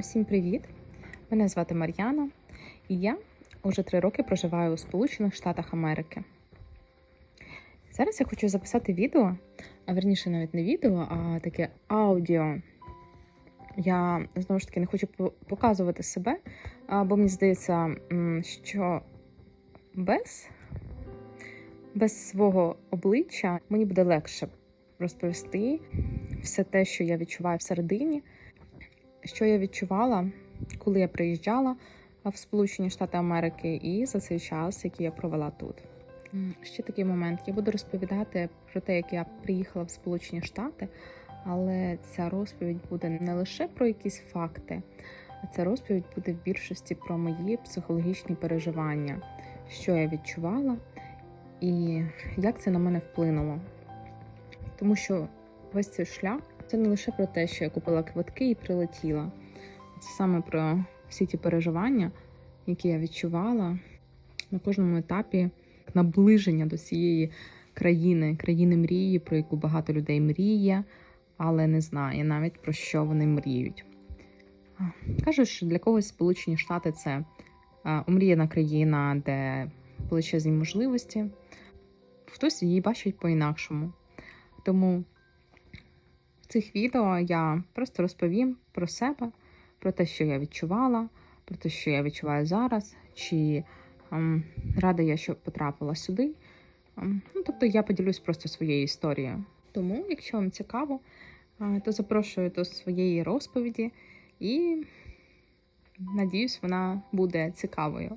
Усім привіт! Мене звати Мар'яна, і я уже три роки проживаю у Сполучених Штатах Америки. Зараз я хочу записати відео, а верніше навіть не відео, а таке аудіо. Я знову ж таки не хочу показувати себе, бо мені здається, що без, без свого обличчя мені буде легше розповісти все те, що я відчуваю всередині, що я відчувала, коли я приїжджала в Сполучені Штати Америки, і за цей час, який я провела тут. Ще такий момент. Я буду розповідати про те, як я приїхала в Сполучені Штати, але ця розповідь буде не лише про якісь факти, а ця розповідь буде в більшості про мої психологічні переживання, що я відчувала і як це на мене вплинуло. Тому що весь цей шлях це не лише про те, що я купила квитки і прилетіла. Це саме про всі ті переживання, які я відчувала на кожному етапі наближення до цієї країни, країни мрії, про яку багато людей мріє, але не знає навіть про що вони мріють. Кажуть, що для когось Сполучені Штати це омріяна країна, де величезні можливості. Хтось її бачить по-інакшому. Тому цих відео я просто розповім про себе, про те, що я відчувала, про те, що я відчуваю зараз, чи ем, рада я, що потрапила сюди. Ем, ну, тобто я поділюсь просто своєю історією. Тому, якщо вам цікаво, е, то запрошую до своєї розповіді і надіюсь, вона буде цікавою.